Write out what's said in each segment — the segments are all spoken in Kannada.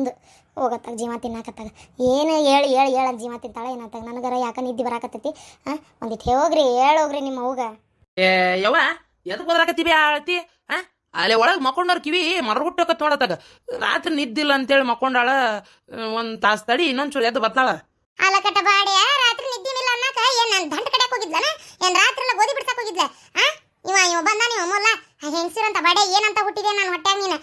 ಒಂದು ಹೋಗತ್ತಾಗ ಜೀವ ತಿನ್ನಾಕತ್ತಾಗ ಏನು ಹೇಳಿ ಹೇಳಿ ಹೇಳ ಜೀವ ತಿಂತಾಳೆ ಏನತ್ತಾಗ ನನಗರ ಯಾಕ ನಿದ್ದೆ ಬರಾಕತ್ತೈತಿ? ಹಾಂ ಒಂದಿಟ್ಟು ಹೋಗ್ರಿ ಹೇಳೋಗ್ರಿ ನಿಮ್ಮ ಅವ್ಗ. ಏ ಯವ್ವ ಎದಕ್ಕೆ ಬದರಾಕತ್ತೀವಿ ಆಳತಿ ಹಾ ಅಲ್ಲೇ ಒಳಗೆ ಮಕ್ಕೊಂಡವ್ರ ಕಿವಿ ಮರಗುಟ್ಟಕತ್ ನೋಡತ್ತಾಗ ರಾತ್ರಿ ನಿದ್ದಿಲ್ಲ ಅಂತೇಳಿ ಮಕ್ಕೊಂಡಾಳ ಒಂದು ತಾಸು ತಡಿ ಇನ್ನೊಂದು ಚೂರು ಎದ್ದು ಬರ್ತಾಳ. ಅಲಕಟ ಬಾಡಿಯ ರಾತ್ರಿ ನಿದ್ದೆ ಇಲ್ಲ ಅನ್ನಕ ಏನ್ ನಾನು ದಂಡ ಕಟ್ಟಕ್ಕೆ ಹೋಗಿದ್ಲನ? ಏನ್ ರಾತ್ರಿ ಎಲ್ಲ ಗೋಧಿ ಬಿಡ್ಸಕ್ ಹೋಗಿದ್ಲ ಆ ಇವ ಇವ ಬಂದ ನೀವು ಮೊಲ್ಲ ಹೆಂಗಸಿರಂತ ಬಾಡೆ ಏನಂತ ಹುಟ್ಟಿದೆ ನಾನು ಹೊಟ್ಟಾಗ ನೀನು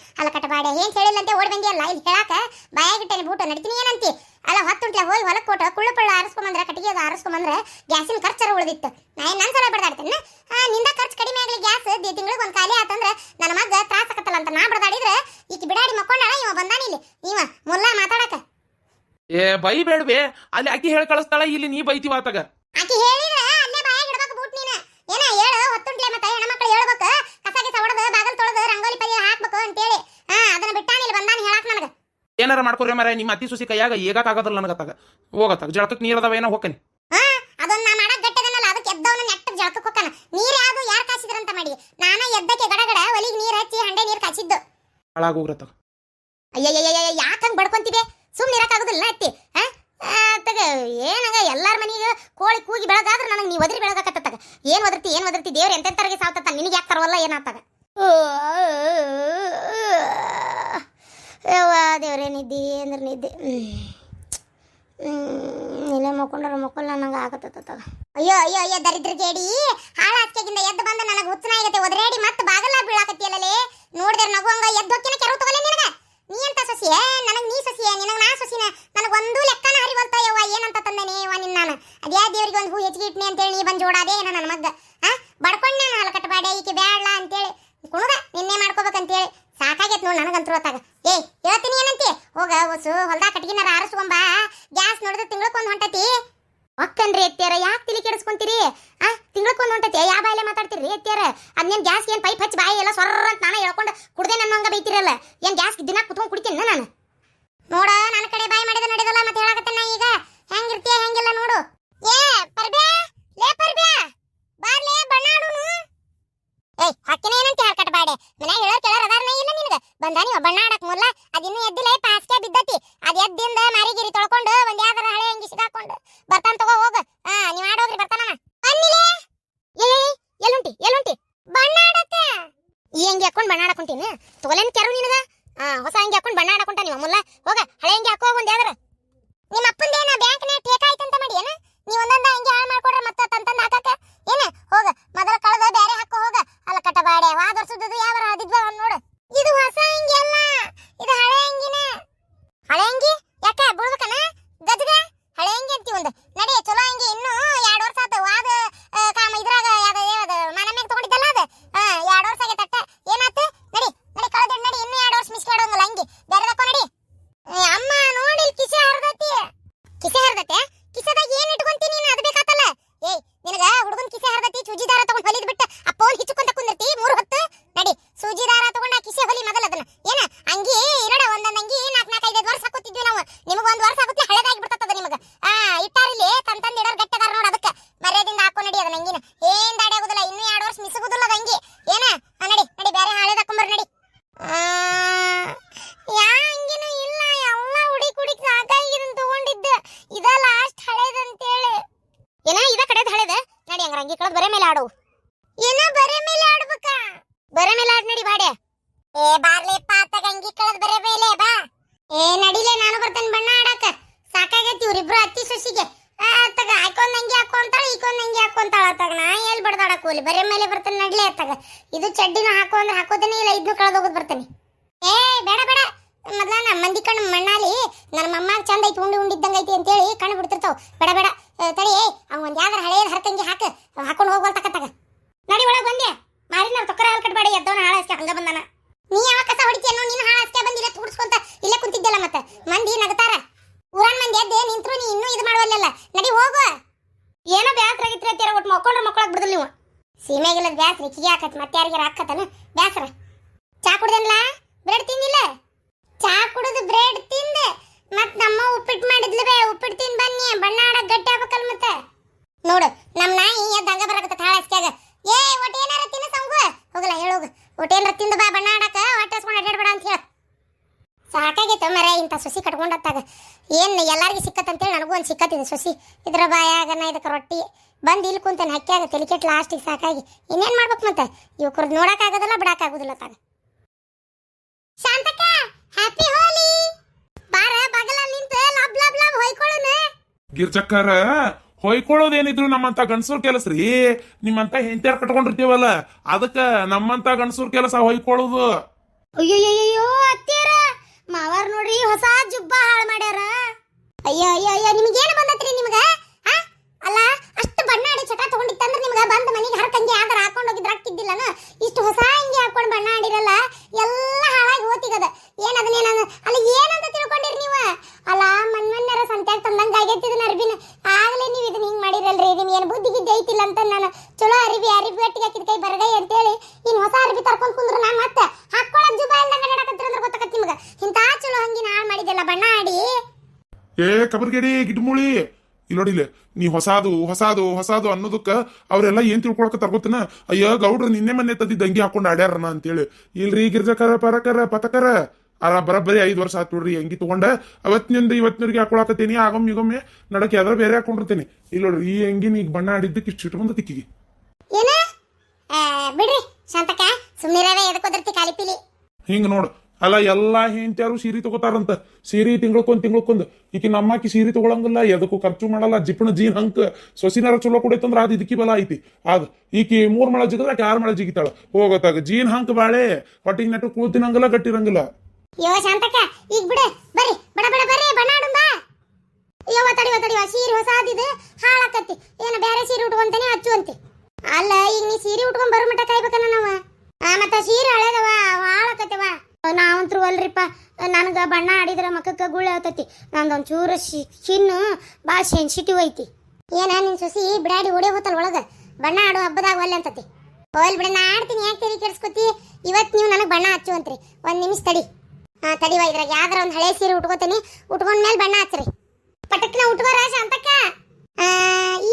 ಬಾಡೆ ಏನ್ ಹೇಳಿಲ್ಲಂತೆ ಓಡ್ ಬಂದಿಯಲ್ಲ? ಇಲ್ಲಿ ಹೇಳಾಕ? ಬಾಯಾಗಿಟ್ಟೆ ಬೂಟ ನಡಿತೀನಿ ಏನಂತಿ? ಅಲ್ಲ ಹೊತ್ತುಂಟ್ಲೆ ಹೋಗಿ ಹೊಲಕ್ಕೆ ಕೊಟ್ಟು ಕುಳ್ಳು ಪಳ್ಳ ಆರಿಸ್ಕೊಂಬಂದ್ರೆ ಕಟ್ಟಿಗೆ ಅದು ಆರಿಸ್ಕೊಂಬಂದ್ರೆ ಗ್ಯಾಸಿನ ಖರ್ಚರ ಉಳಿದಿತ್ತು. ನಾ ಏನ್ ನನ್ ಸಲ ಬಡ್ದಾಡ್ತೇನೆ ನಿಂದ ಖರ್ಚು ಕಡಿಮೆ ಆಗಲಿ ಗ್ಯಾಸ್ ತಿಂಗಳಿಗೆ ಒಂದು ಖಾಲಿ ಆತಂದ್ರೆ ನನ್ನ ಮಗ ತ್ರಾಸ ಆಕತ್ತಲ್ಲ ಅಂತ ನಾ ಬಿಡದಾಡಿದ್ರೆ ಈಕಿ ಬಿಡಾಡಿ ಮಕ್ಕೊಂಡಾಳ ಇವ ಬಂದಾನ ಇಲ್ಲಿ. ಇವ ಮುಲ್ಲ ಮಾತಾಡಕ. ಏ ಬೈ ಬೇಡ್ವೆ ಅಲ್ಲಿ ಅಕ್ಕಿ ಹೇಳಿ ಕಳಿಸ್ತಾಳ ಇಲ್ಲಿ ನೀ ಬೈತಿ ಆತಾಗ. ಆಕಿ ಹೇಳಿದ್ರೆ ಅಲ್ಲೇ ಬಾಯಾಗ ಇಡ್ಬೇಕು ಬೂಟ್ ನೀನ ಏನ ಹೇಳು ಹೊತ್ತುಂಟ್ಲೆ ಮತ್ತೆ ಹೆಣ್ಮಕ್ಳು ಹೇಳ್ಬೇಕು ಕಸ ಗಿಸ ಹೊಡೆದು ಬಾಗಲ್ ತೊಳೆದು ರಂಗೋಲಿ ಪದಿ ಹಾಕ್ಬೇಕು ಅಂತೇಳಿ ಹಾ ಅದನ್ನ ಬಿಟ್ಟಾನ ಇಲ್ಲಿ ಬಂದಾನ ಹೇಳಾಕ್ ನನಗ ಏನಾರ ಮಾಡ್ಕೊರಿ ಮರ ನಿಮ್ಮ ಅತಿ ಸುಸಿ ಕೈಯಾಗ ಏಗಾಕಾಗದಲ್ಲ ನನಗತ್ತಾಗ ಹೋಗತ್ತಾಗ. ಜಳಕಕ್ಕೆ ನೀರ್ ಅದಾವ ಏನೋ ಹೋಗ್ಕನಿ ಹಾ ಅದನ್ನ ನಾ ಮಾಡಕ್ ಗಟ್ಟದನಲ್ಲ ಅದಕ್ಕೆ ಎದ್ದವನ ನೆಟ್ಟಗ್ ಜಳಕಕ್ಕೆ ಹೋಗ್ತಾನ ನೀರ್ ಯಾರ್ ಯಾರು ಕಾಸಿದ್ರಂತ ಮಾಡಿ. ನಾನು ಎದ್ದಕ್ಕೆ ಗಡಗಡ ಒಲಿಗೆ ನೀರು ಹಚ್ಚಿ ಹಂಡೆ ನೀರು ಕಾಸಿದ್ದು. ಹಾಳಾಗೋಗ್ರತ್ತಾಗ ಅಯ್ಯಯ್ಯಯ್ಯ ಯಾಕಂಗ್ ಬಡ್ಕೊಂತಿದೆ ಸುಮ್ಮನೆ ಇರಕ್ಕಾಗುದಿಲ್ಲ ಅತ್ತಿ ತಗ ಏನಂಗ ಎಲ್ಲಾರ ಮನೆಗೆ ಕೋಳಿ ಕೂಗಿ ಬೆಳಗಾದ್ರೆ ನನಗೆ ನೀವು ಒದರಿ ಬೆಳಗಾಕತ್ತಗ ಏನ್ ಒದರ್ತಿ ಏನ್ ಒದರ್ತಿ ದೇವ್ರು ಎಂತೆಂತರಿಗೆ ಸಾವ್ತತ್ತ ನಿನಗೆ ಯಾಕೆ ತರವಲ್ಲ ಏನಾಗ್ತದ ಯವ್ವ ದೇವ್ರೇ, ನಿದ್ದಿ ಅಂದ್ರೆ ನಿದ್ದೆ. ಇಲ್ಲೇ ಮಕ್ಕೊಂಡ್ರ ಮಕ್ಕಳು ನಂಗೆ ಆಗತ್ತ ಅಯ್ಯೋ ಅಯ್ಯೋ ಅಯ್ಯೋ ದರಿದ್ರ ಕೇಡಿ ಹಾಳ ಹಾಸ್ಕೆಗಿಂದ ಎದ್ದು ಬಂದ ನನಗೆ ಹುಚ್ಚನಾಗತ್ತೆ ಒದರೇಡಿ ಮತ್ತೆ ಬಾಗಲ ಬೀಳಾಕತ್ತಿಯಲ್ಲೇ ನೋಡಿದ್ರೆ ನಗುವಂಗ ಎದ್ದು ಹೊಕ್ಕಿನ ಕೆರವು ತಗೊಲೆ ನಿನಗ. ನೀ ಅಂತ ಸೊಸಿಯ? ನನಗ್ ನೀ ಸಸಿಯೇ? ನಿನಗ್ ನಾ ಸಸಿನ? ನನಗೆ ಒಂದು ಲೆಕ್ಕನ ಹರಿವಲ್ತ ಯವ್ವ? ಏನಂತ ತಂದನೆ ಯವ್ವ ನಿನ್ನ ನಾನು? ಅದ್ಯಾ ದೇವ್ರಿಗೆ ಒಂದು ಹೂ ಹೆಚ್ಚಿಗೆ ಇಟ್ನಿ ಅಂತೇಳಿ ನೀ ಬಂದು ಜೋಡಾದೆ ಏನೋ ನನ್ನ ಮಗ್ಗ. ಹಾ? ಬಡ್ಕೊಂಡ್ ನಾನು ಹಲಕಟ್ಟ ಬಾಡೆ ಈಕೆ ಬ್ಯಾಡ್ಲ ಅಂತೇಳಿ. ಕುಣದ, ನಿನ್ನೆ ಮಾಡ್ಕೋಬೇಕಂತೇಳಿ. ಸಾಕಾಗೈತ್ ನೋಡಿ ನನಗಂತೂ ಹೊತ್ತಾಗ. ಹೇಳ್ತೀನಿ ಏನಂತಿ? ಹೋಗ, ಹೊಸು, ಹೊಲ್ದಾಗ ಕಟ್ಗಿನಾರ ಆರಿಸ್ಕೊಂಬ. ಗ್ಯಾಸ್ ನೋಡಿದ್ರೆ ತಿಂಗಳಕ್ಕೊಂದು ಹೊಂಟತಿ. ಒಕ್ಕನ್ರಿ ಎತ್ತಿಯರ, ಯಾಕೆ ತಿಳಿ ಕೆಡಿಸ್ಕೊಂತೀರಿ? ಆ, ತಿಂಗಳಕ್ಕೊಂದು ಹೊಂಟತಿ. ಯಾವ ಬಾಯಲ್ಲೇ ಮಾತಾಡ್ತೀರಿ ಎತ್ತಿಯರ? ಅದ್ನೇನ್ ಗ್ಯಾಸ್ ಏನು ಪೈಪ್ ಹಚ್ಚಿ ಬಾಯಿ ಎಲ್ಲ ಸೊರ್ರ ಅಂತ ನಾನು ಹೇಳ್ಕೊಂಡು ಕುಡ್ದೆ ನನ್ನ ಹಂಗ ಬೈತಿರಲ್ಲ ಏನ್ ಗ್ಯಾಸ್ ದಿನ ಕುತ್ಕೊಂಡು ಕುಡಿತೀನಿ ನಾನು ನೋಡ ನನ್ನ ಕಡೆ ಬಾಯಿ ಮಾಡಿದ ನಡೆದಲ್ಲ ಮತ್ತೆ ಹೇಳಕತ್ತೆ ನಾ ಈಗ ಹೆಂಗಿರ್ತೀಯ ಹೆಂಗಿಲ್ಲ ನೋಡು ಏ ಪರ್ಬ್ಯಾ ಲೇ ಪರ್ಬ್ಯಾ ಬಾರ್ಲೇ ಬಣ್ಣಾಡುನು ಏಯ್ ಹಕ್ಕಿನ ಏನಂತ ಹೇಳ್ಕಟ್ ಬಾಡೆ ಮನ್ಯಾಗ ಹೇಳೋ ಕೇಳೋರ್ ಅದಾರನ ಇಲ್ಲ ನಿನಗ ಬಂದ ನೀವು ಬಣ್ಣ ಆಡಕ್ ಮುಲ್ಲ ಅದಿನ್ನೂ ಎದ್ದಿಲ್ಲ ಪಾಸ್ಕೆ ಬಿದ್ದತಿ ಅದ್ ಎದ್ದಿಂದ ಮಾರಿಗಿರಿ ತೊಳ್ಕೊಂಡು ಒಂದ್ ಯಾವ್ದಾರ ಹಳೆ ಅಂಗಿ ಸಿಗಾಕೊಂಡು ಬರ್ತಾನ ತಗೋ ಹೋಗ ಹಾ ನೀವ್ ಆಡೋಗ್ರಿ ಬರ್ತಾನ ಬನ್ನಿಲೇ ಏ ಎಲ್ಲುಂಟಿ ಎಲ್ಲುಂಟಿ ಬಣ್ಣ ಆಡತ್ತೆ ಈ ಅಂಗಿ ಹಾಕೊಂಡ್ ಬಣ್ಣ ಆಡಕೊಂತೀನಿ ತಗೊಲೇನ್ ಕೆರು ನಿನಗ? ಹೊಸ ಅಂಗಿ ಹಾಕೊಂಡು ಬಣ್ಣ ಆಡಕೊಂಟ ನೀವು? ಮುಲ್ಲ, ಹೋಗ, ಹಳೆ ಅಂಗಿ ಹಾಕೋ ಒಂದ್ ಯಾವ್ದಾರ ನಿಮ್ಮ ಅಪ್ಪಂದೇನ ಬ್ಯಾಂಕ್ನ ಟೇಕ ಆಯ್ತಂತ ಮಾಡಿ ಏನ ನೀವ್ ಒಂದೊಂದ ಅಂಗಿ ಹಾಳು ಮಾಡ್ಕೊಡ್ರ ಮತ್ತೆ ತಂತಂದ ಹಾಕಕ ಏನ ಹೋಗ ಮೊದಲ ಕಳೆದ ಬ್ಯಾರೆ ಹಾಕೋ ಹೋಗ ಅಲ್ಲ ಕಟ್ಟ ಬಾಡೆ ವಾದ ವರ್ಷದ್ದು ಯಾವ ಹದಿದ್ವ ನೋಡು ಇದು ಹೊಸ ಅಂಗಿ ಅಲ್ಲ ಇದು ಹಳೆ ಅಂಗಿನ ಹಳೆ ಅಂಗಿ ಯಾಕ ಬುಳ್ಬೇಕನ ಗಜಗ ಹಳೆ ಅಂಗಿ ಅಂತಿ ಒಂದು ನಡಿ ಚಲೋ ಅಂಗಿ ಇನ್ನು ಎರಡು ವರ್ಷ ಆತ ವಾದ ಆ, ಕಾಮ ಇದ್ರಾಗ ಯಾವ್ದ ಯಾವ್ದ ಮನೆ ಮ್ಯಾಗ ತಗೊಂಡಿದ್ದಲ್ಲ ಅದ ಹಾ ಎರಡು ವರ್ಷ ಆಗೈತೆ ಅಟ್ಟ ಏನಾತ ನಡಿ ನಡಿ ಕಳೆದ ನಡಿ ಇನ್ನು ಎರಡು ವರ್ಷ ಮಿಸ್ ಕೇಳೋಂಗಲ್ಲ ಅಂಗಿ ಬೇರೆ ಹಾಕೋ ನಡಿ ಏ, ಅಮ್ಮ ನೋಡಿ ಇಲ್ಲಿ ಕಿಸೆ ಹರಿದತಿ ಕಿಸೆ ಹರಿದತೆ ಕಿಸೆದಾಗ ಏನ್ ಇಟ್ಕೊಂತೀನಿ ನೀನು ಅದು ಬೇಕಾತಲ್ಲ ಏಯ್ ನಿನಗ ಹುಡುಗನ್ ಕಿಸೆ ಹರಿದತಿ ಸೂಜಿ ದಾರ ತಗೊಂಡ್ ಹೊಲಿದ್ ಬಿಟ್ಟು ಆ ಫೋನ್ ಹಿಚ್ಕೊಂತ ಕುಂದಿರ್ತಿ ಮೂರು ಹೊತ್ತು ನಡಿ ಸೂಜಿ ದಾರ ತಗೊಂಡ ಆ ಕಿಸೆ ಹೊಲಿ ಮೊದಲ ಅದನ್ನ ಏನ ಅಂಗಿ ಇರೋಡ ಒಂದೊಂದ್ ಅಂಗಿ ನಾಲ್ಕು ನಾಲ್ಕು ಐದೈದು ವರ್ಷ ಹಾಕೋತಿದ್ವಿ ನಾವು ನಿಮಗ ಒಂದ್ ವರ್ಷ ಆಗುತ್ತೆ ಹಳೇದಾಗಿ ಬಿಡ್ತದ ನಿಮಗ ಆ ಇಟ್ಟಾರಿಲ್ಲಿ ತನ್ ತಂದ್ ಇಡೋರ್ ಗಟ್ಟದಾರ ನೋಡ ಅದಕ್ಕ ಮರ್ಯಾದಿಂದ ಹಾಕೋ ನಡಿ ಅದನ್ನ ಅಂಗಿನ ಏನ್ ದಾಡಿ ಆಗುದಿಲ್ಲ ಇನ್ನು ಎರಡು ವರ್ಷ ಮಿಸುಗುದಿಲ್ಲ ಅದ ಅಂಗಿ ಏನ ಆ, ನಡಿ ನಡಿ ಬೇರೆ ಹಳೇದ್ ಹಾಕೊಂಬರ್ ನಡಿ ಆ, ಯಾ ಅಂಗಿನೂ ಇಲ್ಲ ಎಲ್ಲ ಹುಡಿ ಕುಡಿ ಸಾಕಾಗಿ ಇದನ್ನ ತಗೊಂಡಿದ್ದೆ ಇದ ಲಾಸ್ಟ್ ಹಳೇದಂತೇಳಿ ಏನ ಇದ ಕಡೆದ ಹಳೇದ ನಡಿ ಹಂಗಾರ ಅಂಗಿ ಕಳೆದ್ ಬರೇ ಮೇಲೆ ಆಡು ಏನ ಬರೇ ಮೇಲೆ ಆಡ್ಬೇಕಾ ಬರೇ ಮೇಲೆ ಆಡ್ ನಡಿ ಬಾಡೆ ಏ ಬಾರ್ಲೆಪ್ಪ ಆತಾಗ ಅಂಗಿ ಕಳೆದ್ ಬರೇ ಮೇಲೆ ಬಾ ಏ ನಡಿಲೆ ನಾನು ಬರ್ತೇನೆ ಬಣ್ಣ ಆಡಕ ಸಾಕಾಗೈತಿ ಇವ್ರಿಬ್ರು ಅತ್ತಿ ಸೊಸಿಗೆ ಆ, ಅತ್ತಾಗ ಹಾಕೊಂಡ್ ಅಂಗಿ ಹಾಕೊಂತಾಳ ಈಕೊಂದ್ ಅಂಗಿ ಹಾಕೊಂತಾಳ ಅತ್ತಾಗ ನಾ ಎಲ್ಲಿ ಬಡ್ದಾಡ ಕೂಲಿ? ಬರೇ ಮೇಲೆ ಬರ್ತೇನೆ, ನಡ್ಲಿ ಅತ್ತಾಗ ಇದು ಚಡ್ಡಿನ ಹಾಕೋ ಅಂದ್ರೆ ಹಾಕೋದೇನೆ ಇಲ್ಲ ಇದನ್ನು ಕಳೆದೋಗೋದು ಬರ್ತೇನೆ. ಏ, ಬೇಡ ಬೇಡ. ಮೊದ್ಲ ನಮ್ಮ ಮಂದಿ ಕಣ್ಣು ಮಣ್ಣಾಲಿ ನನ್ನ ಮಮ್ಮಾಗ ಚಂದ ಐತಿ, ಉಂಡಿ ಉಂಡಿದ್ದಂಗ ಐತಿ ಅಂತೇಳಿ ಕಣ್ಣು ಬಿಡ್ತಿರ್ತಾವ. ಬೇಡ ಬೇಡ. ತಡಿ, ಏ, ಅವ್ ಒಂದ್ ಯಾವ್ದಾರ ಹಳೇದ್ ಹರಕಂಗಿ ಹಾಕ, ಹಾಕೊಂಡು ಹೋಗ್ಬಲ್ತಕತ್ತಾಗ ನಡಿ, ಒಳಗ್ ಬಂದ್ಯಾ? ಮಾರಿ ನಾವು ತೊಕ್ಕರ ಹಾಲ್ ಕಟ್ಬೇಡಿ, ಎದ್ದವನ ಹಾಳಸ್ಕೆ ಹಂಗ ಬಂದಾನ ನೀ ಯಾವ ಕಸ ಹೊಡಿತೀಯನೋ ನೀನು ಹಾಳಸ್ಕೆ ಬಂದಿಲ್ಲ ತುಡ್ಸ್ಕೊಂತ ಇಲ್ಲೇ ಕುಂತಿದ್ದಲ್ಲ ಮತ್ತೆ ಮಂದಿ ನಗತಾರ ಊರನ್ ಮಂದಿ ಎದ್ದೆ ನಿಂತ್ರು ನೀ ಇನ್ನೂ ಇದು ಮಾಡುವಲ್ಲ ನಡಿ ಹೋಗು ಏನೋ ಬ್ಯಾಸ್ರ ಆಗಿತ್ರಿ ಅಂತೀರ ಒಟ್ಟು ಮಕ್ಕೊಂಡ್ರೆ ಮಕ್ಕಳಾಗ ಬಿಡದಿಲ್ಲ ನೀವು ಸೀಮೆಗಿಲ್ಲದ ಬ್ಯಾಸ್ರ ಕಿಗಿ ಹಾಕತ್ ಮತ್ತೆ ಯಾರಿಗಾರ ಹಾಕತನ ಬ್ಯಾಸ್ರ. ಚಾ ಕುಡ್ದನ್ಲ ಬ್ರೆಡ್ ತಿಂದಿಲ್ಲ ಚಾ ಕುಡಿದು ಬ್ರೆಡ್ ತಿಂದೆ. ಮತ್ ನಮ್ಮ ಉಪ್ಪಿಟ್ಟು ಮಾಡಿದ್ಲು ಬೇ, ಉಪ್ಪಿಟ್ಟು ತಿಂದ್ ಬನ್ನಿ. ಬಣ್ಣ ಆಡಕ್ ಗಟ್ಟಿ ಆಗ್ಬೇಕಲ್ ಮತ್ತೆ? ನೋಡು ನಮ್ಮ ನಾಯಿ ಎದ್ದ ಹಂಗ ಬರಕತ್ತ ಹಾಳಸ್ಕ್ಯಾಗ ಏ ಒಟ್ಟ ಏನಾರ ತಿನ್ನ ಸಂಗು? ಹೋಗಲ್ಲ ಹೇಳೋಗ ಒಟ್ಟ ಏನಾರ ತಿಂದು ಬಾ, ಬಣ್ಣ ಆಡಕ, ಹೊಟ್ಟೆ ಹಸ್ಕೊಂಡು ಅಡ್ಡಾಡ್ಬೇಡ ಅಂತ ಹೇಳ. ಸಾಕಾಗೈತಿ ಇಂಥ ಸೊಸಿ ಕಟ್ಕೊಂಡತ್ತಾಗ ಏನ್ ಸಿಕ್ಕತ್ತಂತ ಸಿಕ್ಕತ್ತಂತೇಳಿ ನನಗೂ ಒಂದು ಸಿಕ್ಕತ್ತಿದೆ ಸೊಸಿ. ಇದ್ರ ಬಾಯಾಗನ ಇದಕ್ಕೆ ರೊಟ್ಟಿ ಬಂದು ಇಲ್ಲಿ ಕುಂತಾನೆ ಹಕ್ಕ್ಯಾಗ ತೆಲಿಕೆಟ್ ಲಾಸ್ಟಿಗೆ ಸಾಕಾಗಿ. ಇನ್ನೇನ್ ಮಾಡ್ಬೇಕು ಮತ್ತೆ? ಇವ್ಕರ್ದು ನೋಡಕ್ಕಾಗೋದಿಲ್ಲ ಬಿಡೋಕ್ಕಾಗೋದಿಲ್ಲ ತಾಗ. ಶಾಂತಕ್ಕ ಹ್ಯಾಪಿ ಹೋಲಿ ಬಾರ ಬಗಲ ನಿಂತ ಲಬ್ ಲಬ್ ಲಬ್ ಹೊಯ್ಕೊಳ್ಳೋಣ ಗಿರ್ಜಕ್ಕಾರ ಹೊಯ್ಕೊಳ್ಳೋದೇನಿದ್ರು ನಮ್ಮಂತ ಗಂಡಸೂರ್ ಕೆಲಸ ರೀ. ನಿಮ್ಮಂತ ಹೆಂಡತಿಯಾರ್ ಕಟ್ಕೊಂಡಿರ್ತೀವಲ್ಲ ಅದಕ್ಕ ನಮ್ಮಂತ ಗಂಡಸೂರ್ ಕೆಲಸ ಹೊಯ್ಕೊಳ್ಳೋದು. ಅಯ್ಯಯ್ಯಯ್ಯೋ ಅತ್ತೀರ ಮಾವಾರ್ ನೋಡ್ರಿ, ಹೊಸ ಜುಬ್ಬ ಹಾಳು ಮಾಡ್ಯಾರ. ಅಯ್ಯೋ ಅಯ್ಯೋ ಅಯ್ಯೋ, ನಿಮ್ಗೇನು ಬಂದತ್ರಿ ನಿಮ್ಗ? ಅಲ್ಲ, ಅಷ್ಟು ಬಣ್ಣ ಆಡಿ ಚಟ ತಗೊಂಡಿತ್ತಂದ್ರೆ ನಿಮ್ಗೆ ಬಂದ ಮನೆಗೆ ಹರಕಂಗೆ ಆದ್ರ ಹಾಕೊಂಡು ಹೋಗಿದ್ರ ಆಗ್ತಿದ್ದಿಲ್ಲನ ಇಷ್ಟು ಹೊಸ ಅಂಗಿ ಹಾಕೊಂಡು ಬಣ್ಣ ಆಡಿರಲ್ಲ, ಎಲ್ಲ ಹಾಳಾಗಿ ಹೋತಿಗದ. ಏನು ಅದನ್ನೇನ ಅಲ್ಲ, ಏನಂತ ತಿಳ್ಕೊಂಡಿರಿ ನೀವು? ಅಲ್ಲ ಮನ್ಮನ್ನರ ಸಂತ್ಯಾಗ ತಂದಂಗ ಇದನ್ನ ಅರ್ಬಿನ. ಆಗಲೇ ನೀವು ಇದನ್ನ ಹಿಂಗೆ ಮಾಡಿರಲ್ರಿ ನಿಮ್ಗೆ ಏನು ಬುದ್ಧಿ ಗಿದ್ದೈತಿಲ್ಲ ಅಂತ ನಾನು. ಚಲೋ ಅರಿವಿ ಅರಿವಿ ಒಟ್ಟಿಗೆ ಹಾಕಿದ ಕೈ ಬರಗೈ ಅಂತೇಳಿ ಇನ್ನು ಹೊಸ ಅರಿವಿ ತರ್ಕೊಂಡು ಕುಂದ್ರ ನಾ ಮತ್ತೆ ಹಾಕೊಳಕ್ ಜುಬ ಇಲ್ದಂಗ ನಡಕತ್ತಿರ ಅಂದ್ರೆ ಗೊತ್ತಾಗತ್ ನಿಮ್ಗ ಇಂತಾ ಚಲೋ ಹಂಗಿನ ಹಾಳು ಮಾಡಿದೆಲ್ಲ ಬಣ್ಣ ಆಡಿ ಏ ಕಬರ್ಗೇಡಿ ಗಿಡ್ಮುಳಿ. ಇಲ್ಲಿ ನೋಡಿಲ್ಲ ನೀ ಹೊಸಾದು ಹೊಸಾದು ಹೊಸಾದು ಅನ್ನೋದಕ್ಕ ಅವರೆಲ್ಲ ಏನ್ ತಿಳ್ಕೊಳಕ ಗೊತ್ತನ ಅಯ್ಯೋ ಗೌಡ್ರು ನಿನ್ನೆ ಮೊನ್ನೆ ತದ್ದಿ ದಂಗಿ ಹಾಕೊಂಡು ಆಡ್ಯಾರನ ಅಂತೇಳಿ. ಇಲ್ರಿ ಗಿರ್ಜಕರ ಪರಕರ ಪತಕರ. ಅರ ಬರಬ್ಬರಿ ಐದು ವರ್ಷ ಆತ್ ನೋಡ್ರಿ ಅಂಗಿ ತಗೊಂಡ. ಅವತ್ತಿನಿಂದ ಇವತ್ತಿನವರೆಗೆ ಹಾಕೊಳಕತ್ತೀನಿ ಆಗಮ್ ಈಗೊಮ್ಮೆ ನಡಕ್ಕೆ ಯಾವ್ದಾರ ಬೇರೆ ಹಾಕೊಂಡಿರ್ತೀನಿ. ಇಲ್ಲಿ ನೋಡ್ರಿ ಈ ಅಂಗಿ ನೀ ಬಣ್ಣ ಆಡಿದ್ದಕ್ಕೆ ಇಷ್ಟು ಇಟ್ಟು ಬಂದ ತಿಕ್ಕಿಗೆ ಏನ? ಆ, ಬಿಡ್ರಿ ಶಾಂತಕ ಕಾಲಿಪಿಲಿ ಹಿಂಗ ನೋಡು ಅಲ್ಲ, ಎಲ್ಲಾ ಹೆಂಡ್ತಿಯರು ಸೀರೆ ತಗೋತಾರಂತ. ಸೀರೆ ತಿಂಗ್ಳಕ್ಕೊಂದ್ ತಿಂಗ್ಳಕ್ಕೊಂದ್ ಈಕಿ ನಮ್ಮಾಕಿ ಸೀರೆ ತಗೊಳಂಗಿಲ್ಲ, ಎದಕ್ಕೂ ಖರ್ಚು ಮಾಡಲ್ಲ ಜಿಪ್ಪಣ ಜೀನ್ ಹಂಕ. ಸೊಸಿನಾರ ಚಲೋ ಕೊಡೈತಂದ್ರ ಅದ್ ಇದಕ್ಕಿ ಬಲ ಐತಿ. ಅದ್ ಈಕಿ ಮೂರ್ ಮಳ ಜಿಗದ, ಆಕಿ ಆರ್ ಮಳ ಜಿಗಿತಾಳ. ಹೋಗತ್ತಾಗ ಜೀನ್ ಹಂಕ ಬಾಳೆ. ಹೊಟ್ಟಿಗೆ ನೆಟ್ಟು ಕೂತಿನಂಗಿಲ್ಲ ಗಟ್ಟಿರಂಗಿಲ್ಲ. ಯೋ ಶಾಂತಕ ಈಗ ಬಿಡು. ಬರ್ರಿ. ಬಡ ಬಡ, ಬರ್ರಿ. ಬಣ್ಣ ಆಡುಂ ಬಾ ಯವ್ವ ತಡಿವ ತಡಿವ ಸೀರೆ ಹೊಸಾದಿದೆ. ಹಾಳಾಕತ್ತಿ. ಏನ ಬೇರೆ ಸೀರೆ ಉಟ್ಕೊಂತಾನೆ ಹಚ್ಚುವಂತೆ ಅಲ್ಲ, ಈಗ ನೀ ಸೀರೆ ಉಟ್ಕೊಂಡ್ ಬರೋ ಮಟ್ಟ ಕಾಯ್ಬೇಕನ್ನ ಆ, ಮತ್ತ ಸೀರೆ ಹಳೇದವ, ಹಾಳಾಕತ್ತವ? ನಾವಂತ್ರು ಅಲ್ರಿಪ್ಪ, ನನಗೆ ಬಣ್ಣ ಆಡಿದ್ರೆ ಮಕ್ಕಕ್ಕೆ ಗುಳ್ಳೆ ಆತತಿ. ನಂದು ಒಂಚೂರು ಚಿನ್ನು ಭಾಳ ಸೆನ್ಸಿಟಿವ್ ಐತಿ. ಏನ ನಿನ್ ಸೊಸಿ ಬಿಡಾಡಿ ಓಡೇ ಹೋತಲ್ ಒಳಗ? ಬಣ್ಣ ಆಡೋ ಹಬ್ಬದಾಗ ಒಲ್ಲೆ ಅಂತತಿ. ಹೋಲ್ ಬಿಡ, ನಾ ಆಡ್ತೀನಿ, ಯಾಕೆ ತೆರಿ ಕೆಡ್ಸ್ಕೊತಿ? ಇವತ್ತು ನೀವು ನನಗೆ ಬಣ್ಣ ಹಚ್ಚುವಂತ್ರಿ. ಒಂದು ನಿಮಿಷ ತಡಿ. ಹಾಂ, ತಡಿವ ಇದ್ರಾಗ ಯಾವ್ದಾರ ಒಂದು ಹಳೆ ಸೀರೆ ಉಟ್ಕೋತೀನಿ. ಉಟ್ಕೊಂಡ್ ಮೇಲೆ ಬಣ್ಣ ಹಚ್ಚ್ರಿ ಪಟಕ್ನ ಶಾಂತಕ್ಕ ಅಂತಕ್ಕ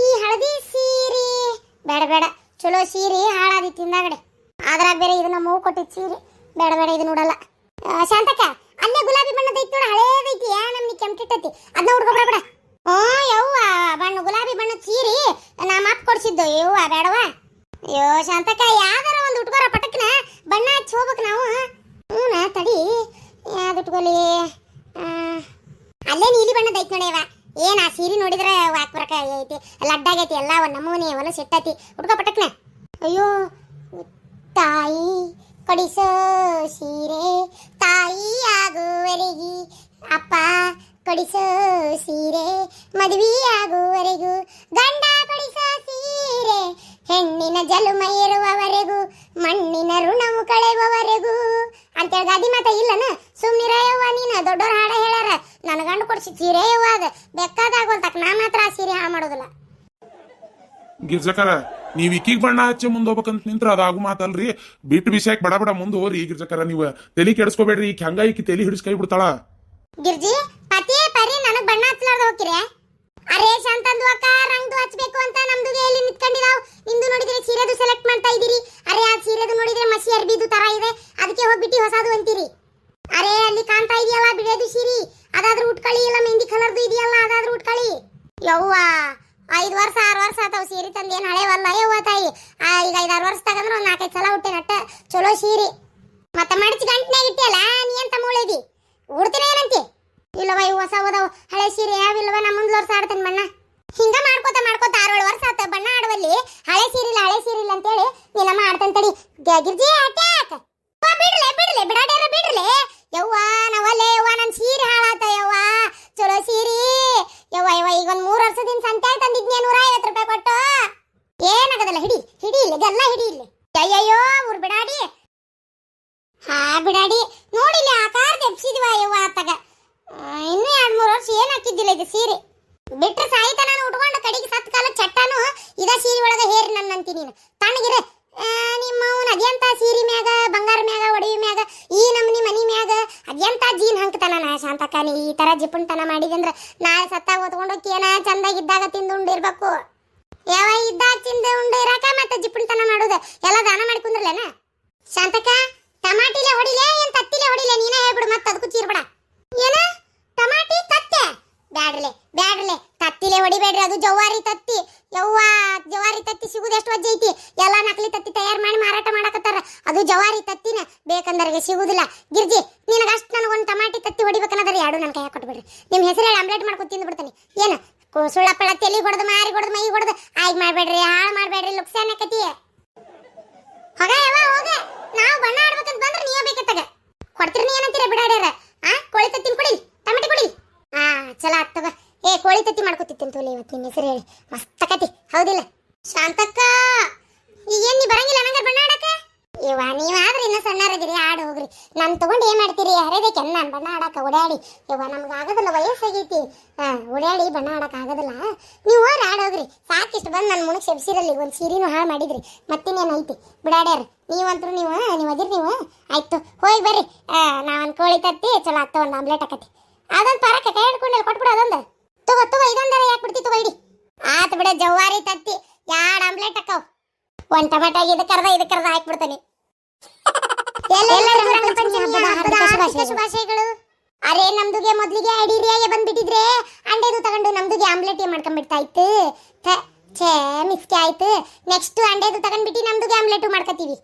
ಈ ಹಳದಿ ಸೀರೆ. ಬೇಡ ಬೇಡ. ಚಲೋ ಸೀರೆ ಹಾಳಾದಿ ತಿಂದಾಗಡೆ. ಅದ್ರಾಗ ಬೇರೆ ಇದನ್ನ ಮೂವ್ ಕೊಟ್ಟಿದ್ದು ಕೊಟ್ಟಿದ್ ಸೀರೆ. ಬೇಡ ಬೇಡ, ಇದು ನೋಡಲ್ಲ. ಶಾಂತಕ್ಕ, ಅಲ್ಲೇ ಗುಲಾಬಿ ಬಣ್ಣದ ಐತಿ ನೋಡ ಹಳೇದೈತಿ ಯಾ, ನಮ್ಗೆ ಕೆಂಪಿಟ್ಟತಿ. ಅದನ್ನ ಉಟ್ಕೊ ಬೇಡ ಹ್ಞೂ ಯವ್ವ, ಬಣ್ಣ, ಗುಲಾಬಿ ಬಣ್ಣದ ಸೀರಿ ನಾ ಮಾಪ್ ಕೊಡ್ಸಿದ್ದು, ಯವ್ವ, ಬೇಡವ. ಅಯ್ಯೋ, ಶಾಂತಕ್ಕ, ಯಾವ್ದಾರ ಒಂದು ಉಟ್ಕೋರ ಪಟಕ್ನ, ಬಣ್ಣ ಹಚ್ಚಿ ಹೋಗ್ಬೇಕು ನಾವು. ಹ್ಞೂ ತಡಿ. ಯಾವ್ದು ಉಟ್ಕೊಲಿ? ಅಲ್ಲೇ ನೀಲಿ ಬಣ್ಣದ ಐತಿ ನೋಡ್ಯವ ಏನ್ ಆ ಸೀರೆ ನೋಡಿದ್ರೆ ಹಾಕ್ಬರಕ ಐತಿ ಲಡ್ಡಾಗೈತಿ ಎಲ್ಲ ಒಂದು ನಮೂನಿ ಹೊಲ ಸಿಟ್ಟೈತಿ ಉಟ್ಕೋ ಪಟಕ್ನ. ಅಯ್ಯೋ, ತಾಯಿ. ಕೊಡಿಸೋ ಸೀರೆ ತಾಯಿ ಆಗುವರೆಗಿ ಅಪ್ಪ ಕೊಡಿಸೋ ಸೀರೆ ಮದುವೆಯಾಗುವರೆಗೂ, ಗಂಡ ಕೊಡಿಸೋ ಸೀರೆ ಹೆಣ್ಣಿನ ಜಲುಮ ಇರುವವರೆಗೂ, ಮಣ್ಣಿನ ಋಣವು ಕಳೆಯುವವರೆಗೂ. ಅಂತೇಳಿ ಗಾದಿ ಮಾತ ಇಲ್ಲನ? ಸುಮ್ನಿರಯವ್ವ ನೀನು ದೊಡ್ಡವ್ರ ಹಾಡ ಹೇಳ್ಯಾರ. ನನ್ನ ಗಂಡ ಕೊಡಿಸಿ ಸೀರೆ ಯವ್ವ ಅದ. ಬೇಕಾದಾಗೋಲ್ತಕ್ ನಾ ಮಾತ್ರ ಆ ಸೀರೆ ಹಾಳು ಮಾಡೋದಿಲ್ಲ. ಗಿರ್ಜಕರ ನೀವ್ ಈಕಿಗ್ ಬಣ್ಣ ಹಚ್ಚಿ ಮುಂದ್ ಹೋಗ್ಬೇಕಂತ ನಿಂತ್ರ ಅದಾಗು ಮಾತಲ್ರಿ. ಬಿಟ್ಟು ಬಿಸಾಕ್ ಬಡ ಬಡ ಮುಂದ್ ಹೋಗ್ರಿ ಗಿರ್ಜಕರ ನೀವು. ತಲೆ ಕೆಡಿಸ್ಕೋಬೇಡ್ರಿ, ಈಕಿ ಹಂಗ ಈಕಿ ತಲೆ ಹಿಡಿಸ್ ಕೈ ಬಿಡ್ತಾಳ. ಗಿರ್ಜಿ, ಪತಿ, ಪರಿ, ನನಗ್ ಬಣ್ಣ ಹಚ್ಚಲಾರ್ದ ಹೋಗ್ತೀರಿ? ಅರೆ ಶಾಂತಂದು ಅಕ್ಕ, ರಂಗ್ದು ಹಚ್ಬೇಕು ಅಂತ ನಮ್ದು ಎಲ್ಲಿ ನಿಂತ್ಕೊಂಡಿದಾವ್ ನಿಂದು ನೋಡಿದ್ರೆ ಸೀರೆದು ಸೆಲೆಕ್ಟ್ ಮಾಡ್ತಾ ಇದೀರಿ ಅರೆ, ಆ ಸೀರೆದು ನೋಡಿದ್ರೆ ಮಸಿ ಅರ್ಬಿದು ತರ ಇದೆ. ಅದಕ್ಕೆ ಹೋಗ್ಬಿಟ್ಟು ಹೊಸದು ಅಂತೀರಿ. ಅರೆ, ಅಲ್ಲಿ ಕಾಣ್ತಾ ಇದೆಯಲ್ಲ ಬಿಳೆದು ಸೀರಿ. ಅದಾದ್ರೂ ಉಟ್ಕಳಿ ಇಲ್ಲ ಮೆಹಂದಿ ಕಲರ್ದು ಇದೆಯಲ್ಲ, ಅದಾದ್ರೂ ಉಟ್ಕಳಿ ಯವ್ವ ಐದು ವರ್ಷ, ಆರು ವರ್ಷ ಆತಾವ್ ಸೀರೆ ತಂದು ಏನು ಹಳೆವಲ್ಲ ಯವ್ವ ತಾಯಿ ಈಗ ಐದಾರು ವರ್ಷ ತಗಂದ್ರೆ ಒಂದು ನಾಲ್ಕೈದು ಸಲ ಹುಟ್ಟೆ ನಟ್ಟ. ಚಲೋ ಸೀರೆ. ಮತ್ತೆ ಮಡಚಿ ಗಂಟ್ನಾಗ ಇಟ್ಟಿಯಲ್ಲ, ನೀ ಅಂತ ಮೂಳೆದಿ? ಉಡ್ತೀನಿ ಏನಂತಿ? ಇಲ್ಲವ ಇವು ಹೊಸ ಹೋದವು. ಹಳೆ ಸೀರೆ ಯಾವಿಲ್ಲವ ನಾ ಮುಂದ್ ವರ್ಷ ಆಡ್ತೇನೆ ಬಣ್ಣ. ಹಿಂಗ ಮಾಡ್ಕೋತ ಮಾಡ್ಕೋತ ಆರೇಳು ವರ್ಷ ಆತ ಬಣ್ಣ ಆಡುವಲ್ಲಿ, ಹಳೆ ಸೀರೆ ಇಲ್ಲ, ಹಳೆ ಸೀರೆ ಇಲ್ಲ ಅಂತೇಳಿ ನೀನಮ್ಮ ಆಡ್ತಾನೆ ತಡಿ. ಗಿರ್ಜಿ ಅಟ್ಯಾಕ್ ಬಿಡ್ಲೆ ಬಿಡ್ಲೆ, ಬಿಡಾಡ್ಯಾರ, ಬಿಡ್ಲೆ. ಯವ್ವ ನಾವಲ್ಲೇ ಯವ್ವ ನನ್ನ ಸೀರೆ ಹಾಳಾತ ಯವ್ವ ಚಲೋ ಸೀರೆ ಯವ್ವ ಯವ್ವ ಈಗ ಒಂದ್ ಮೂರ್ ವರ್ಷದಿಂದ ಸಂತೆ ತಂದಿದ್ನಿ ನೂರ ಐವತ್ತು ರೂಪಾಯಿ ಕೊಟ್ಟು ಏನಾಗದಲ್ಲ ಹಿಡಿ ಹಿಡಿ ಇಲ್ಲ ಗಲ್ಲ ಹಿಡಿ ಇಲ್ಲ. ಅಯ್ಯಯ್ಯೋ, ಊರ್ ಬಿಡಾಡಿ. ಹಾ, ಬಿಡಾಡಿ. ನೋಡಿಲ್ಲ ಆಕಾರ ತೆಪ್ಸಿದ್ವ ಯವ್ವ ಆತಾಗ. ಇನ್ನು ಎರಡು ಮೂರು ವರ್ಷ ಏನು ಹಾಕಿದ್ದಿಲ್ಲ ಇದು ಸೀರೆ. ಬಿಟ್ರೆ ಸಾಯ್ತಾನ ಉಟ್ಕೊಂಡು ಕಡೆಗೆ ಸತ್ ಕಾಲ ಚಟ್ಟಾನು ಇದ ಸೀರೆ ಒಳಗ ಹೇರಿ ನನ್ನಂತಿ ನೀನು. ತಣ್ಣಗಿರ. ನಿಮ್ಮ ಅವನ ಅದ್ಯಂತ ಸೀರೆ ಮ್ಯಾಗ, ಬಂಗಾರ ಮ್ಯಾಗ, ಒಡವಿ ಮ್ಯಾಗ, ಈ ನಮ್ಮನಿ ಮನಿ ಮ್ಯಾಗ ಅದ್ಯಂತ ಜೀನ್ ಹಂಕ್ತಾನ ನಾ ಶಾಂತಕ್ಕ. ನೀ ಈ ತರ ಜಿಪುಣ್ತನ ಮಾಡಿದಂದ್ರ ನಾಳೆ ಸತ್ತಾಗ ಓದ್ಕೊಂಡು ಏನ ಚಂದಾಗಿದ್ದಾಗ ತಿಂದು ಉಂಡಿರ್ಬೇಕು ಯಾವ ಇದ್ದಾಗ ತಿಂದು ಉಂಡೆ ಇರಾಕ ಮತ್ತೆ ಜಿಪುಣ್ತನ ಮಾಡೋದು? ಎಲ್ಲ ದಾನ ಮಾಡಿ ಕುಂದ್ರಲೇನ? ಶಾಂತಕ ಟಮಾಟಿಲೆ ಹೊಡಿಲೆ ಏನ್ ತತ್ತಿಲೆ ಹೊಡಿಲೆ? ನೀನೇ ಹೇಳ್ಬಿಡು, ಮತ್ತೆ ಅದಕ್ಕೂ ಚೀರ್ಬೇಡ ಏನ? ಬ್ಯಾಡ್ರಲೆ ಬ್ಯಾಡ್ರಲೆ. ತತ್ತಿಲೆ ಹೊಡಿಬೇಡ್ರಿ, ಅದು ಜವಾರಿ ತತ್ತಿ. ಯವ್ವ, ಜವಾರಿ ತತ್ತಿ ಸಿಗುದು ಎಷ್ಟು ವಜ್ಜೆ ಐತಿ? ಎಲ್ಲ ನಕಲಿ ತತ್ತಿ ತಯಾರು ಮಾಡಿ ಮಾರಾಟ ಮಾಡಕತ್ತಾರ. ಅದು ಜವಾರಿ ತತ್ತಿನ. ಬೇಕಂದರಿಗೆ ಸಿಗುದಿಲ್ಲ. ಗಿರ್ಜಿ, ನಿನಗಷ್ಟು ನನಗೊಂದು ಟಮಾಟಿ ತತ್ತಿ ಹೊಡಿಬೇಕನ್ನೋದ್ರ ಎರಡು ನನ್ನ ಕೈ ಕೊಟ್ಬಿಡ್ರಿ. ನಿಮ್ಮ ಹೆಸರು ಹೇಳಿ ಆಮ್ಲೆಟ್ ಮಾಡ್ಕೊಂಡು ತಿಂದು ಬಿಡ್ತಾನೆ ಸುಳ್ಳಪ್ಪಳ ತೆಲಿ ಹೊಡೆದು, ಮಾರಿ ಹೊಡೆದು, ಮೈ ಹೊಡೆದು. ಆಯ್ಕೆ ಮಾಡಬೇಡ್ರಿ, ಹಾಳು ಮಾಡಬೇಡ್ರಿ, ಲುಕ್ಸಾನ್ ಆಕತಿ. ಹೋಗ ಹೋಗ. ನಾವು ಬಣ್ಣ ಆಡ್ಬೇಕಂತ ಬಂದ್ರೆ ನೀವೇ ಬೇಕತ್ತಾಗ. ಕೊಡ್ತೀರಿ ನೀ ಏನಂತೀರ ಬಿಡಾಡ್ಯಾರ ಆ, ಕೋಳಿ ತತ್ತಿನ ಕುಡಿ ತಮಟಿ ಕುಡಿ. ಆ, ಚಲೋ ಆಗ್ತದ ಏ, ಕೋಳಿ ತತ್ತಿ ಮಾಡ್ಕೊತಿತ್ತೇನೆ ತೋಲಿ ಇವತ್ತು ನಿನ್ನ ಹೆಸರು ಹೇಳಿ. ಮಸ್ತ್ ಹೌದಿಲ್ಲ. ಶಾಂತಕ್ಕ ಏನ್ ನೀ ಬರಂಗಿಲ್ಲ ನಂಗೆ ಬಣ್ಣ ಆಡಕ ಇವ ನೀವಾದ್ರೆ ಇನ್ನ ಸಣ್ಣರದಿರಿ ಆಡ ಹೋಗ್ರಿ. ನಾನ್ ತಗೊಂಡು ಏನ್ ಮಾಡ್ತೀರಿ? ಹರಿದಕ್ಕೆ ನಾನು ಬಣ್ಣ ಆಡಕ ಓಡಾಡಿ. ಇವ ನಮ್ಗೆ ಆಗೋದಿಲ್ಲ, ವಯಸ್ಸಾಗೈತಿ. ಹಾ, ಓಡಾಡಿ ಬಣ್ಣ ಆಡಕ್ ಆಗೋದಿಲ್ಲ. ನೀವು ಹೋಗ್ರಿ, ಆಡ ಹೋಗ್ರಿ. ಸಾಕಿಷ್ಟು ಬಂದು ನನ್ನ ಮುಣಕ್ಕೆ ಸೆಬ್ಸಿರಲ್ಲಿ ಒಂದು ಸೀರೆನೂ ಹಾಳು ಮಾಡಿದ್ರಿ. ಮತ್ತಿನ್ನೇನು ಐತಿ? ಬಿಡಾಡ್ಯಾರ. ನೀವಂತ್ರು ನೀವು ನೀವು ಅದಿರಿ ನೀವು. ಆಯ್ತು, ಹೋಗಿ ಬರ್ರಿ. ನಾವೊಂದು ಕೋಳಿ ತತ್ತಿ, ಚಲೋ ಆಗ್ತಾ ಒಂದು ಆಮ್ಲೆಟ್ ಹಾಕತಿ ಅದೊಂದು ಪರಕ್ಕೆ ಕೈ ಹಿಡ್ಕೊಂಡು ಕೊಟ್ಬಿಡು ಅದೊಂದು. ತಗೋ ತಗೋ ಇದೊಂದರ ಯಾಕೆ ಬಿಡ್ತಿ ತಗೋ, ಇಡಿ. ಆತ್ ಬಿಡ ಜವಾರಿ ತತ್ತಿ. ಎರಡು ಆಮ್ಲೆಟ್ ಹಾಕವ್? ಒಂದ್ ಟಮಾಟಾಗಿ ಇದಕ್ಕೆ ಕರ್ದ ಇದಕ್ಕೆ ಕರ್ದ ಹಾಕ್ಬಿಡ್ತಾನೆ. ಶುಭಾಶಯಗಳು. ಅರೆ ನಮ್ದುಗೆ ಮೊದ್ಲಿಗೆ ಅಡಿರಿಯಾಗೆ ಬಂದ್ಬಿಟ್ಟಿದ್ರೆ ಅಂಡೆದು ತಗೊಂಡು ನಮ್ದುಗೆ ಆಮ್ಲೆಟ್ ಮಾಡ್ಕೊಂಡ್ಬಿಡ್ತಾ ಇತ್ತು. ಛೇ ಮಿಸ್ಕೆ ಆಯ್ತು. ನೆಕ್ಸ್ಟ್ ಅಂಡೆದು ತಗೊಂಡ್ಬಿಟ್ಟು ನಮ್ದುಗೆ ಆಮ್ಲೆಟ್ ಮಾಡ್ಕೊತೀವಿ.